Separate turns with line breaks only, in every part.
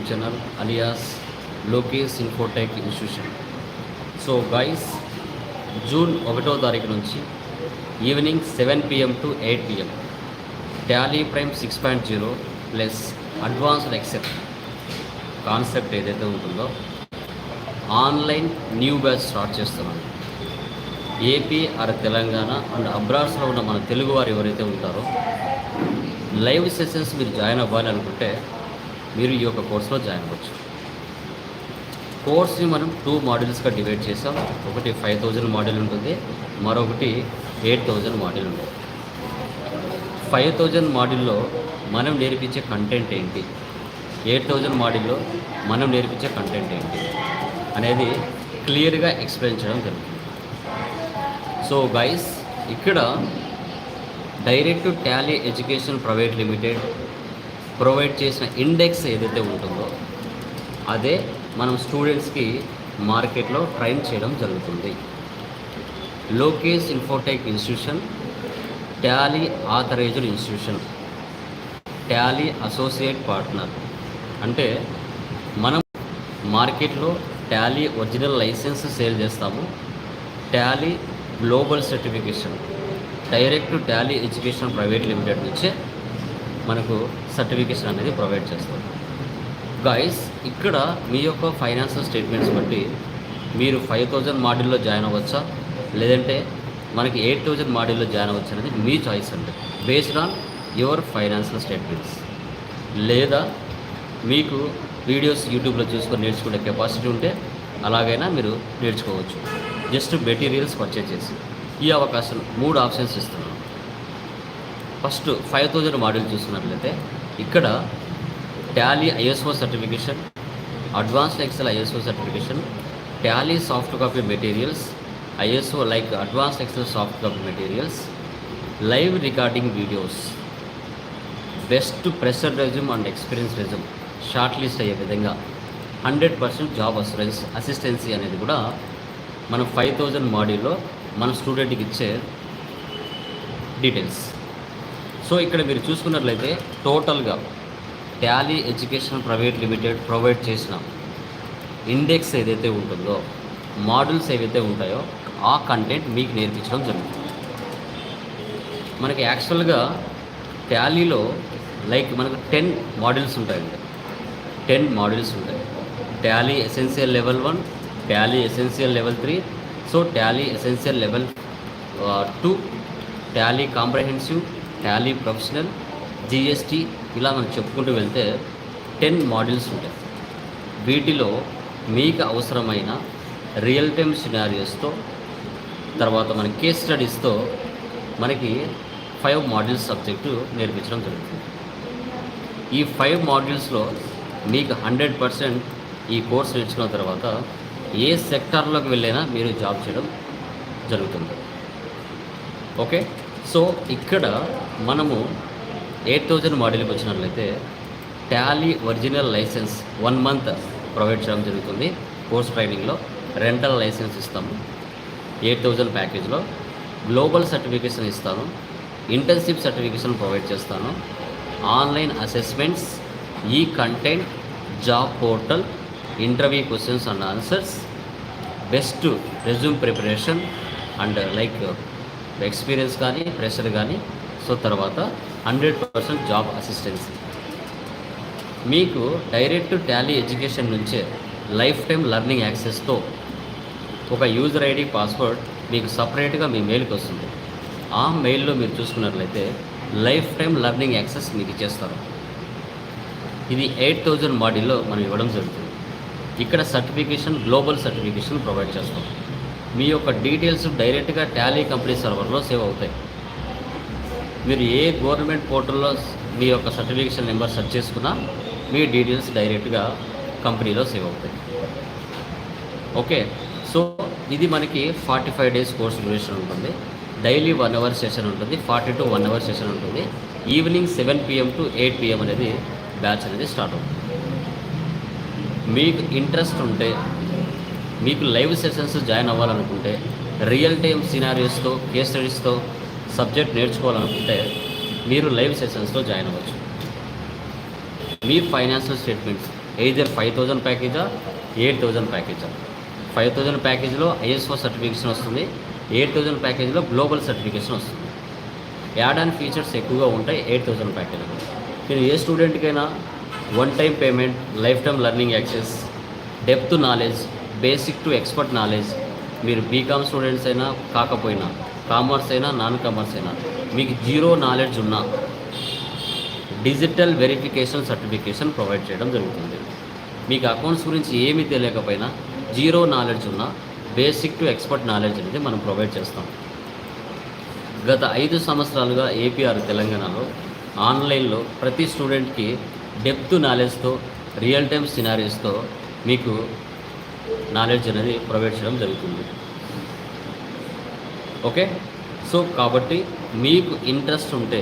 YouTube channel alias Lokesh infotech institution so guys June ఒకటో తారీఖు నుంచి evening seven PM to eight PM Tally Prime six point zero plus advanced Excel concept ఏదైతే ఉంటుందో online new batch start చేస్తున్నాను AP or Telangana and అబ్రాడ్స్లో ఉన్న మన తెలుగు వారు ఎవరైతే ఉంటారో లైవ్ సెషన్స్ మీరు జాయిన్ అవ్వాలి అనుకుంటే మీరు ఈ యొక్క కోర్సులో జాయిన్ అవ్వచ్చు. కోర్స్ని మనం టూ మాడ్యూల్స్గా డివైడ్ చేసాం ఒకటి ఫైవ్ థౌజండ్ మాడ్యూల్ ఉంటుంది. మరొకటి ఎయిట్ థౌజండ్ మాడ్యూల్ ఉంటుంది. ఫైవ్ థౌజండ్ మాడ్యూల్లో మనం నేర్పించే కంటెంట్ ఏంటి? ఎయిట్ థౌజండ్ మాడ్యూల్లో మనం నేర్పించే కంటెంట్ ఏంటి? అనేది క్లియర్గా ఎక్స్ప్లెయిన్ చేయడం జరుగుతుంది. సో గైస్ ఇక్కడ direct Tally education private limited provide చేసిన ఇండెక్స్ ఏదైతే ఉంటుందో అదే మనం స్టూడెంట్స్కి మార్కెట్లో ట్రైన్ చేయడం జరుగుతుంది. Lokesh infotech institution Tally authorised institution Tally associate partner. అంటే మనం మార్కెట్లో టాలీ ఒరిజినల్ లైసెన్స్ సేల్ చేస్తాము. Tally global certification direct Tally education private limited నుంచే మనకు సర్టిఫికేషన్ అనేది ప్రొవైడ్ చేస్తారు. గైస్ ఇక్కడ మీ యొక్క ఫైనాన్షియల్ స్టేట్మెంట్స్ బట్టి మీరు ఫైవ్ థౌజండ్ మాడ్యూల్లో జాయిన్ అవ్వచ్చా? లేదంటే మనకి ఎయిట్ థౌజండ్ మాడ్యూల్లో జాయిన్ అవ్వచ్చు అనేది మీ చాయిస్ అండి. Based on your financial statements లేదా మీకు వీడియోస్ యూట్యూబ్లో చూసుకొని నేర్చుకునే కెపాసిటీ ఉంటే అలాగైనా మీరు నేర్చుకోవచ్చు. జస్ట్ మెటీరియల్స్ పర్చేజ్ చేసి ఈ అవకాశం మూడు ఆప్షన్స్ ఇస్తున్నాను. ఫస్ట్ ఫైవ్ థౌజండ్ మాడ్యూల్ చూసుకున్నట్లయితే ఇక్కడ Tally ISO certification advanced Excel ISO certification Tally soft copy materials ISO like advanced Excel soft copy materials live recording videos. Best fresher resume and experience resume. Shortlist అయ్యే విధంగా. Hundred percent job assurance assistance అనేది కూడా మనం five thousand మాడ్యూల్లో మన స్టూడెంట్కి ఇచ్చే details. So ఇక్కడ మీరు చూసుకున్నట్లయితే టోటల్గా Tally education private limited provide చేసిన ఇండెక్స్ ఏదైతే ఉంటుందో మోడల్స్ ఏవైతే ఉంటాయో ఆ కంటెంట్ మీకు నేర్పించడం జరుగుతుంది. మనకి యాక్చువల్గా ట్యాలీలో లైక్ మనకు టెన్ మోడల్స్ ఉంటాయండి టెన్ మోడల్స్ ఉంటాయి. Tally essential level one Tally essential level three so Tally essential level two Tally comprehensive Tally professional GST ఇలా మనం చెప్పుకుంటూ వెళ్తే టెన్ మాడ్యూల్స్ ఉంటాయి. వీటిలో మీకు అవసరమైన రియల్ టైమ్ సినారియోస్తో తర్వాత మన కేస్ స్టడీస్తో మనకి ఫైవ్ మాడ్యూల్స్ సబ్జెక్టు నేర్పించడం జరుగుతుంది. ఈ ఫైవ్ మాడ్యూల్స్లో మీకు హండ్రెడ్ పర్సెంట్ ఈ కోర్స్ నేర్చుకున్న తర్వాత ఏ సెక్టార్లోకి వెళ్ళైనా మీరు జాబ్ చేయడం జరుగుతుంది. ఓకే సో ఇక్కడ మనము ఎయిట్ థౌజండ్ మోడల్కి వచ్చినట్లయితే Tally original licence one month provide చేయడం జరుగుతుంది. కోర్స్ ట్రైనింగ్లో రెంటల్ లైసెన్స్ ఇస్తాము. ఎయిట్ థౌజండ్ ప్యాకేజ్లో గ్లోబల్ సర్టిఫికేషన్ ఇస్తాను. ఇంటర్న్షిప్ సర్టిఫికేషన్ ప్రొవైడ్ చేస్తాను. Online assessments e content job portal interview questions and answers best resume preparation and like experience కానీ fresher కానీ so తర్వాత హండ్రెడ్ పర్సెంట్ జాబ్ అసిస్టెన్సీ. మీకు direct Tally education నుంచే life time learning యాక్సెస్తో ఒక user ID password మీకు సపరేట్గా మీ మెయిల్కి వస్తుంది. ఆ మెయిల్లో మీరు చూసుకున్నట్లయితే లైఫ్ టైం లెర్నింగ్ యాక్సెస్ మీకు ఇచ్చేస్తారు. ఇది ఎయిట్ థౌజండ్ మాడిల్లో మనం ఇవ్వడం జరుగుతుంది. ఇక్కడ సర్టిఫికేషన్ గ్లోబల్ సర్టిఫికేషన్ ప్రొవైడ్ చేస్తాం. మీ యొక్క డీటెయిల్స్ డైరెక్ట్గా టాలీ కంపెనీ సర్వర్లో సేవ్ అవుతాయి. మీరు ఏ గవర్నమెంట్ పోర్టల్లో మీ యొక్క సర్టిఫికేషన్ నెంబర్ సెర్చ్ చేసుకున్నా మీ డీటెయిల్స్ డైరెక్ట్గా కంపెనీలో సేవ్ అవుతాయి. ఓకే సో ఇది మనకి forty five days course duration ఉంటుంది. డైలీ వన్ అవర్ సెషన్ ఉంటుంది forty to one hour session ఉంటుంది. Evening seven PM to eight PM అనేది బ్యాచ్ అనేది స్టార్ట్ అవుతుంది. మీకు ఇంట్రెస్ట్ ఉంటే మీకు లైవ్ సెషన్స్ జాయిన్ అవ్వాలనుకుంటే రియల్ టైమ్ సినారియోస్తో కేస్ స్టడీస్తో సబ్జెక్ట్ నేర్చుకోవాలనుకుంటే మీరు లైవ్ సెషన్స్లో జాయిన్ అవ్వచ్చు. మీ financial statements either five thousand ప్యాకేజా eight thousand ప్యాకేజా ఫైవ్ థౌజండ్ ప్యాకేజ్లో ఐఎస్ఓ సర్టిఫికేషన్ వస్తుంది ఎయిట్ థౌజండ్ ప్యాకేజ్లో గ్లోబల్ సర్టిఫికేషన్ వస్తుంది. యాడ్ అండ్ ఫీచర్స్ ఎక్కువగా ఉంటాయి ఎయిట్ థౌజండ్ ప్యాకేజ్లో నేను ఏ స్టూడెంట్కైనా one time payment lifetime learning access depth knowledge basic to expert knowledge మీరు బీకామ్ స్టూడెంట్స్ అయినా కాకపోయినా కామర్స్ అయినా నాన్ కామర్స్ అయినా మీకు జీరో నాలెడ్జ్ ఉన్నా డిజిటల్ వెరిఫికేషన్ సర్టిఫికేషన్ ప్రొవైడ్ చేయడం జరుగుతుంది. మీకు అకౌంట్స్ గురించి ఏమీ తెలియకపోయినా జీరో నాలెడ్జ్ ఉన్న బేసిక్ టు ఎక్స్పర్ట్ నాలెడ్జ్ అనేది మనం ప్రొవైడ్ చేస్తాం. గత ఐదు సంవత్సరాలుగా ఏపీఆర్ తెలంగాణలో ఆన్లైన్లో ప్రతి స్టూడెంట్కి డెప్త్ నాలెడ్జ్తో రియల్ టైమ్ సినారీస్తో మీకు నాలెడ్జ్ అనేది ప్రొవైడ్ చేయడం జరుగుతుంది. ఓకే? సో కాబట్టి మీకు ఇంట్రెస్ట్ ఉంటే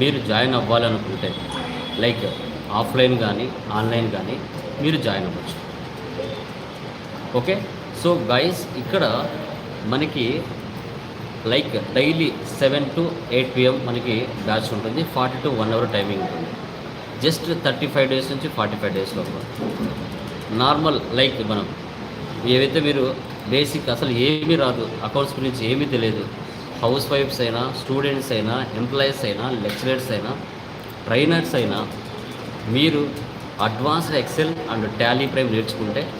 మీరు జాయిన్ అవ్వాలనుకుంటే లైక్ ఆఫ్లైన్ కానీ ఆన్లైన్ కానీ మీరు జాయిన్ అవ్వచ్చు. ఓకే? సో గైస్ ఇక్కడ మనకి like daily seven to eight PM మనకి బ్యాచ్ ఉంటుంది. Forty to one hour timing ఉంటుంది. జస్ట్ థర్టీ ఫైవ్ డేస్ నుంచి ఫార్టీ ఫైవ్ డేస్ లోపల. నార్మల్ లైక్ మనం ఏవైతే మీరు బేసిక్ అసలు ఏమీ రాదు. అకౌంట్స్ గురించి ఏమీ తెలియదు. హౌస్ వైఫ్స్ అయినా స్టూడెంట్స్ అయినా ఎంప్లాయీస్ అయినా లెక్చరర్స్ అయినా ట్రైనర్స్ అయినా మీరు advanced Excel and Tally Prime నేర్చుకుంటే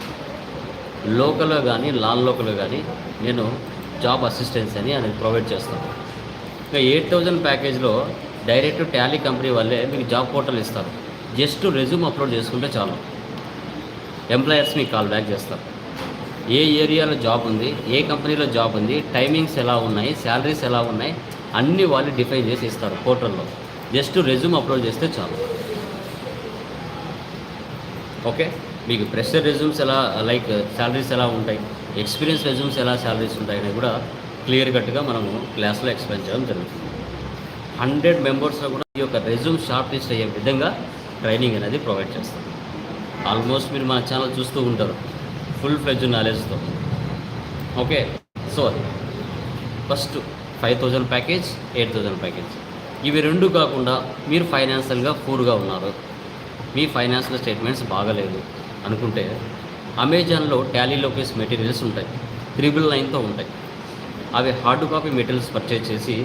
లోకల్లో కానీ లాన్ లోకల్లో కానీ నేను జాబ్ అసిస్టెన్స్ అని అనేది ప్రొవైడ్ చేస్తాను. ఇంకా ఎయిట్ థౌజండ్ ప్యాకేజ్లో డైరెక్ట్ టాలీ కంపెనీ వాళ్ళే మీకు జాబ్ పోర్టల్ ఇస్తారు. జస్ట్ రెజ్యూమ్ అప్లోడ్ చేసుకుంటే చాలు. ఎంప్లాయర్స్ మీకు కాల్ బ్యాక్ చేస్తారు. ఏ ఏరియాలో జాబ్ ఉంది ఏ కంపెనీలో జాబ్ ఉంది టైమింగ్స్ ఎలా ఉన్నాయి శాలరీస్ ఎలా ఉన్నాయి అన్నీ వాళ్ళు డిఫైన్ చేసి ఇస్తారు పోర్టల్లో. జస్ట్ రెజ్యూమ్ అప్లోడ్ చేస్తే చాలు. ఓకే? మీకు ప్రెషర్ రెజ్యూమ్స్ ఎలా లైక్ శాలరీస్ ఎలా ఉంటాయి ఎక్స్పీరియన్స్ రెజ్యూమ్స్ ఎలా శాలరీస్ ఉంటాయి అనేది కూడా క్లియర్ కట్గా మనము క్లాస్లో ఎక్స్ప్లెయిన్ చేయడం జరుగుతుంది. హండ్రెడ్ మెంబర్స్లో కూడా ఈ యొక్క రెజ్యూమ్ షార్ట్ లిస్ట్ అయ్యే విధంగా ట్రైనింగ్ అనేది ప్రొవైడ్ చేస్తాం. ఆల్మోస్ట్ మీరు మన ఛానల్ చూస్తూ ఉంటారు. Full fledge నాలెడ్జ్తో okay so first five thousand package eight thousand package. ఇవి రెండు కాకుండా మీరు ఫైనాన్షియల్గా పూర్గా ఉన్నారు. మీ ఫైనాన్షియల్ స్టేట్మెంట్స్ బాగలేదు. అనుకుంటే అమెజాన్లో ట్యాలీ లోకేస్ మెటీరియల్స్ ఉంటాయి. త్రిబుల్ నైన్తో ఉంటాయి. అవి హార్డ్ కాపీ మెటీరియల్స్ పర్చేజ్ చేసి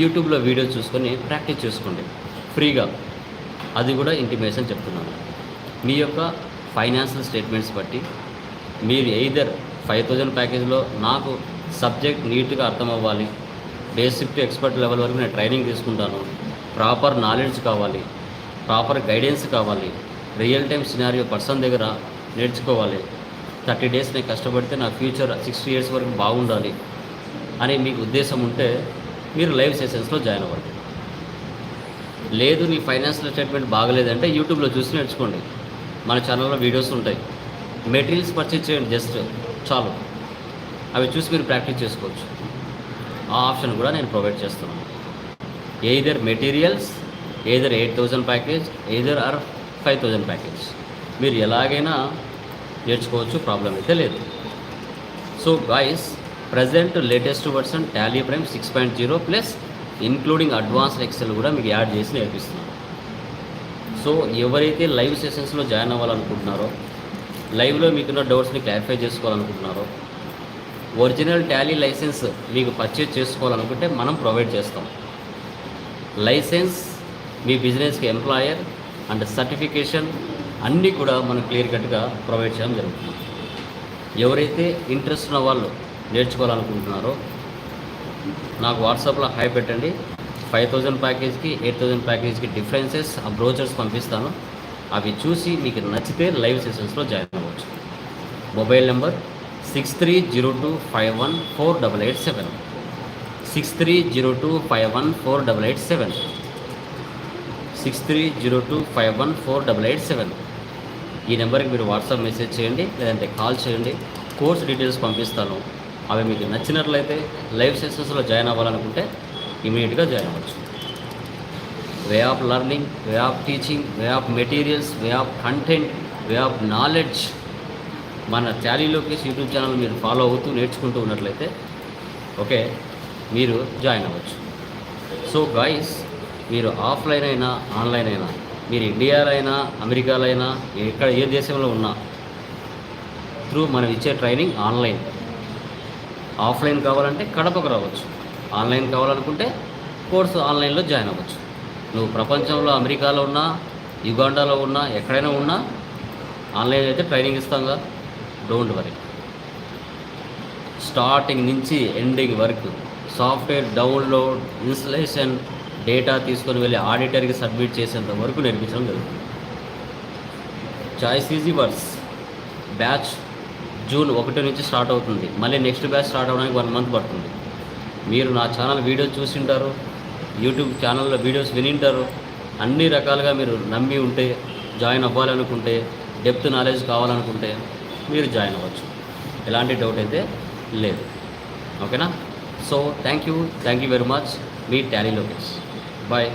యూట్యూబ్లో వీడియో చూసుకొని ప్రాక్టీస్ చేసుకోండి. ఫ్రీగా. అది కూడా ఇంటిమేషన్ చెప్తున్నాను. మీ యొక్క ఫైనాన్షియల్ స్టేట్మెంట్స్ బట్టి మీరు ఎయిదర్ ఫైవ్ థౌజండ్ ప్యాకేజ్లో నాకు సబ్జెక్ట్ నీట్గా అర్థం అవ్వాలి బేసిక్ టు ఎక్స్పర్ట్ లెవెల్ వరకు నేను ట్రైనింగ్ తీసుకుంటాను ప్రాపర్ నాలెడ్జ్ కావాలి ప్రాపర్ గైడెన్స్ కావాలి రియల్ టైం సినారియో పర్సన్ దగ్గర నేర్చుకోవాలి. థర్టీ డేస్ నేను కష్టపడితే నా ఫ్యూచర్ సిక్స్టీ ఇయర్స్ వరకు బాగుండాలి అని మీకు ఉద్దేశం ఉంటే మీరు లైవ్ సెషన్స్లో జాయిన్ అవ్వండి. లేదు నీ ఫైనాన్షియల్ స్టేట్మెంట్ బాగలేదంటే యూట్యూబ్లో చూసి నేర్చుకోండి. మన ఛానల్లో వీడియోస్ ఉంటాయి. మెటీరియల్స్ పర్చేజ్ చేయండి జస్ట్ చాలు. అవి చూసి మీరు ప్రాక్టీస్ చేసుకోవచ్చు. ఆ ఆప్షన్ కూడా నేను ప్రొవైడ్ చేస్తున్నాను. Either materials either eight thousand package either or five thousand package మీరు ఎలాగైనా నేర్చుకోవచ్చు ప్రాబ్లం అయితే లేదు. So guys present latest version Tally Prime six point zero plus including advanced Excel కూడా మీకు యాడ్ చేసి నేర్పిస్తున్నాను. సో ఎవరైతే లైవ్ సెషన్స్లో జాయిన్ అవ్వాలనుకుంటున్నారో లైవ్లో మీకున్న డౌట్స్ని క్లారిఫై చేసుకోవాలనుకుంటున్నారో ఒరిజినల్ టాలీ లైసెన్స్ మీకు పర్చేజ్ చేసుకోవాలనుకుంటే మనం ప్రొవైడ్ చేస్తాం. లైసెన్స్ మీ బిజినెస్కి ఎంప్లాయర్ అండ్ సర్టిఫికేషన్ అన్నీ కూడా మనం క్లియర్ కట్గా ప్రొవైడ్ చేయడం జరుగుతుంది. ఎవరైతే ఇంట్రెస్ట్ ఉన్న వాళ్ళు నేర్చుకోవాలనుకుంటున్నారో నాకు వాట్సాప్లో హై పెట్టండి. ఫైవ్ థౌజండ్ ప్యాకేజ్కి ఎయిట్ థౌజండ్ ప్యాకేజ్కి డిఫరెన్సెస్ ఆ బ్రోచర్స్ పంపిస్తాను. అవి చూసి మీకు నచ్చితే లైవ్ సెషన్స్లో జాయిన్ అవ్వచ్చు. Mobile number six three zero two five one four double eight seven six three zero two five one four double eight seven six three zero two five one four double eight seven ఈ నెంబర్కి మీరు WhatsApp message చేయండి లేదంటే call చేయండి. Course details పంపిస్తాను. అవి మీకు నచ్చినట్లయితే లైవ్ సెషన్స్లో జాయిన్ అవ్వాలనుకుంటే ఇమీడియట్గా జాయిన్ అవ్వచ్చు. Way of learning way of teaching way of materials way of content way of knowledge మన ట్యాలీలోకి యూట్యూబ్ ఛానల్ మీరు ఫాలో అవుతూ నేర్చుకుంటూ ఉన్నట్లయితే ఓకే మీరు జాయిన్ అవ్వచ్చు. సో గాయస్ మీరు ఆఫ్లైన్ అయినా ఆన్లైన్ అయినా మీరు ఇండియాలో అయినా అమెరికాలో అయినా ఎక్కడ ఏ దేశంలో ఉన్నా త్రూ మనం ఇచ్చే ట్రైనింగ్ ఆన్లైన్ ఆఫ్లైన్ కావాలంటే కడపకు రావచ్చు. ఆన్లైన్ కావాలనుకుంటే కోర్సు ఆన్లైన్లో జాయిన్ అవ్వచ్చు. నువ్వు ప్రపంచంలో అమెరికాలో ఉన్నా యుగాండాలో ఉన్నా ఎక్కడైనా ఉన్నా ఆన్లైన్ అయితే ట్రైనింగ్ ఇస్తాంగా డోంట్ వరీ. స్టార్టింగ్ నుంచి ఎండింగ్ వరకు సాఫ్ట్వేర్ డౌన్లోడ్ ఇన్స్టలేషన్ డేటా తీసుకొని వెళ్ళి ఆడిటర్కి సబ్మిట్ చేసేంత వరకు నేర్పించడం జరుగుతుంది. Choice is yours batch June ఒకటి నుంచి స్టార్ట్ అవుతుంది. మళ్ళీ నెక్స్ట్ బ్యాచ్ స్టార్ట్ అవ్వడానికి వన్ మంత్ పడుతుంది. మీరు నా ఛానల్ వీడియోస్ చూసింటారు యూట్యూబ్ ఛానల్లో వీడియోస్ వినింటారు. అన్ని రకాలుగా మీరు నమ్మి ఉంటే జాయిన్ అవ్వాలనుకుంటే డెప్త్ నాలెడ్జ్ కావాలనుకుంటే మీరు జాయిన్ అవ్వచ్చు. ఎలాంటి డౌట్ అయితే లేదు. ఓకేనా? So thank you thank you very much. Me Tally Lokesh. Bye.